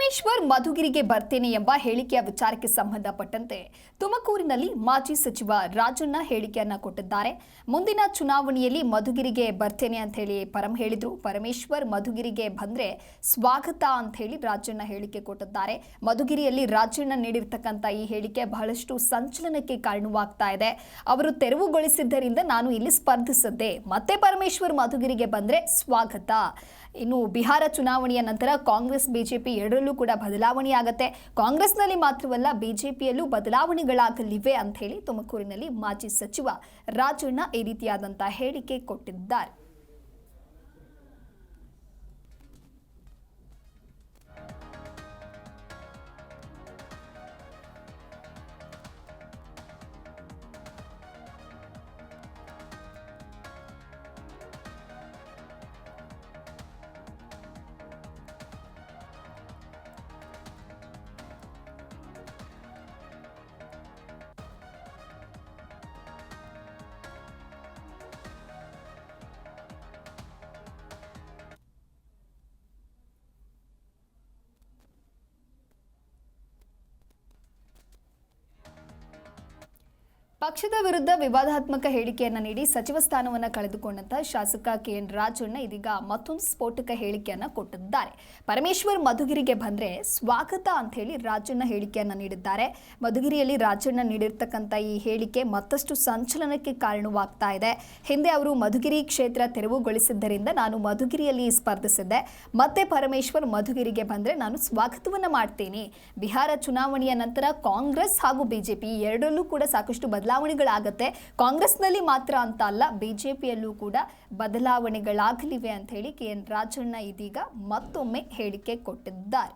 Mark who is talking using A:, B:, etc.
A: ಪರಮೇಶ್ವರ್ ಮಧುಗಿರಿಗೆ ಬರ್ತೇನೆ ಎಂಬ ಹೇಳಿಕೆಯ ವಿಚಾರಕ್ಕೆ ಸಂಬಂಧಪಟ್ಟಂತೆ ತುಮಕೂರಿನಲ್ಲಿ ಮಾಜಿ ಸಚಿವ ರಾಜಣ್ಣ ಹೇಳಿಕೆಯನ್ನ ಕೊಟ್ಟಿದ್ದಾರೆ. ಮುಂದಿನ ಚುನಾವಣೆಯಲ್ಲಿ ಮಧುಗಿರಿಗೆ ಬರ್ತೇನೆ ಅಂತ ಹೇಳಿ ಪರಂ ಹೇಳಿದ್ರು. ಪರಮೇಶ್ವರ್ ಮಧುಗಿರಿಗೆ ಬಂದ್ರೆ ಸ್ವಾಗತ ಅಂತ ಹೇಳಿ ರಾಜಣ್ಣ ಹೇಳಿಕೆ ಕೊಟ್ಟಿದ್ದಾರೆ. ಮಧುಗಿರಿಯಲ್ಲಿ ರಾಜಣ್ಣ ನೀಡಿರ್ತಕ್ಕಂಥ ಈ ಹೇಳಿಕೆ ಬಹಳಷ್ಟು ಸಂಚಲನಕ್ಕೆ ಕಾರಣವಾಗ್ತಾ ಇದೆ. ಅವರು ತೆರವುಗೊಳಿಸಿದ್ದರಿಂದ ನಾನು ಇಲ್ಲಿ ಸ್ಪರ್ಧಿಸದ್ದೆ. ಮತ್ತೆ ಪರಮೇಶ್ವರ್ ಮಧುಗಿರಿಗೆ ಬಂದ್ರೆ ಸ್ವಾಗತ. ಇನ್ನು ಬಿಹಾರ ಚುನಾವಣೆಯ ನಂತರ ಕಾಂಗ್ರೆಸ್, ಬಿಜೆಪಿ ಎರಡರಲ್ಲೂ ಕೂಡ ಬದಲಾವಣೆ ಆಗತ್ತೆ ಕಾಂಗ್ರೆಸ್ನಲ್ಲಿ ಮಾತ್ರವಲ್ಲ, ಬಿಜೆಪಿಯಲ್ಲೂ ಬದಲಾವಣೆಗಳಾಗಲಿವೆ ಅಂತ ಹೇಳಿ ತುಮಕೂರಿನಲ್ಲಿ ಮಾಜಿ ಸಚಿವ ರಾಜಣ್ಣ ಈ ರೀತಿಯಾದಂತಹ ಹೇಳಿಕೆ ಕೊಟ್ಟಿದ್ದಾರೆ. ಪಕ್ಷದ ವಿರುದ್ಧ ವಿವಾದಾತ್ಮಕ ಹೇಳಿಕೆಯನ್ನ ನೀಡಿ ಸಚಿವ ಸ್ಥಾನವನ್ನ ಕಳೆದುಕೊಂಡಂತ ಶಾಸಕ ಕೆ ಎನ್ ರಾಜಣ್ಣ ಇದೀಗ ಮತ್ತೊಂದು ಸ್ಫೋಟಕ ಹೇಳಿಕೆಯನ್ನ ಕೊಟ್ಟಿದ್ದಾರೆ. ಪರಮೇಶ್ವರ್ ಮಧುಗಿರಿಗೆ ಬಂದ್ರೆ ಸ್ವಾಗತ ಅಂತ ಹೇಳಿ ರಾಜಣ್ಣ ಹೇಳಿಕೆಯನ್ನ ನೀಡಿದ್ದಾರೆ. ಮಧುಗಿರಿಯಲ್ಲಿ ರಾಜಣ್ಣ ನೀಡಿರ್ತಕ್ಕಂಥ ಈ ಹೇಳಿಕೆ ಮತ್ತಷ್ಟು ಸಂಚಲನಕ್ಕೆ ಕಾರಣವಾಗ್ತಾ ಇದೆ. ಹಿಂದೆ ಅವರು ಮಧುಗಿರಿ ಕ್ಷೇತ್ರ ತೆರವುಗೊಳಿಸಿದ್ದರಿಂದ ನಾನು ಮಧುಗಿರಿಯಲ್ಲಿ ಸ್ಪರ್ಧಿಸಿದ್ದೆ. ಮತ್ತೆ ಪರಮೇಶ್ವರ್ ಮಧುಗಿರಿಗೆ ಬಂದ್ರೆ ನಾನು ಸ್ವಾಗತವನ್ನ ಮಾಡ್ತೀನಿ. ಬಿಹಾರ ಚುನಾವಣೆಯ ನಂತರ ಕಾಂಗ್ರೆಸ್ ಹಾಗೂ ಬಿಜೆಪಿ ಎರಡರಲ್ಲೂ ಕೂಡ ಸಾಕಷ್ಟು ಬದಲಾವಣೆಗಳಾಗತ್ತೆ. ಕಾಂಗ್ರೆಸ್ನಲ್ಲಿ ಮಾತ್ರ ಅಂತ ಅಲ್ಲ, ಬಿಜೆಪಿಯಲ್ಲೂ ಕೂಡ ಬದಲಾವಣೆಗಳಾಗಲಿವೆ ಅಂತ ಹೇಳಿ ಕೆ ಎನ್ ರಾಜಣ್ಣ ಇದೀಗ ಮತ್ತೊಮ್ಮೆ ಹೇಳಿಕೆ ಕೊಟ್ಟಿದ್ದಾರೆ.